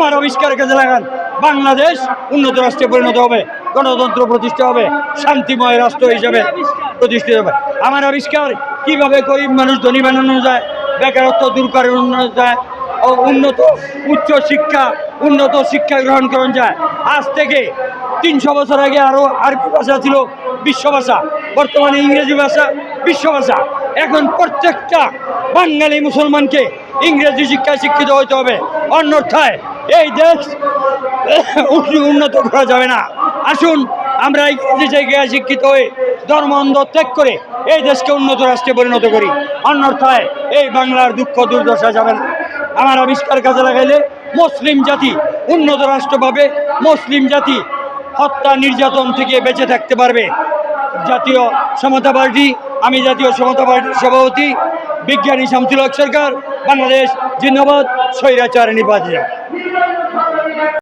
আমার আবিষ্কার কাজে লাগান। বাংলাদেশ উন্নত রাষ্ট্রে পরিণত হবে, গণতন্ত্র প্রতিষ্ঠা হবে, শান্তিময় রাষ্ট্র হিসেবে প্রতিষ্ঠিত হবে। আমার আবিষ্কার কীভাবে গরিব মানুষ ধনী বানানো যায়, বেকারত্ব দূর করে উন্নত যায় ও উন্নত উচ্চ শিক্ষা, উন্নত শিক্ষা গ্রহণ করা যায়। আজ থেকে তিনশো বছর আগে আরও আরবি ভাষা ছিল বিশ্ব ভাষা, বর্তমানে ইংরেজি ভাষা বিশ্ব ভাষা। এখন প্রত্যেকটা বাঙালি মুসলমানকে ইংরেজি শিক্ষায় শিক্ষিত হতে হবে। অন্যথায় এই দেশ, উন্নত করা যাবে না। আসুন, আমরা ইংরেজি জায়গায় শিক্ষিত হয়ে ধর্ম অন্ধ ত্যাগ করে এই দেশকে উন্নত রাষ্ট্রে পরিণত করি। অন্যথায় এই বাংলার দুঃখ দুর্দশা যাবে না। আমার আবিষ্কার কাজে লাগাইলে মুসলিম জাতি উন্নত রাষ্ট্র পাবে। মুসলিম জাতি হত্যা নির্যাতন থেকে বেঁচে থাকতে পারবে। জাতীয় সমতা পার্টি, আমি জাতীয় সমতা পার্টির সভাপতি বিজ্ঞানী শামসুল হক সরকার বাংলাদেশ জিন্দাবাদ স্বৈরাচার নির্বাচিত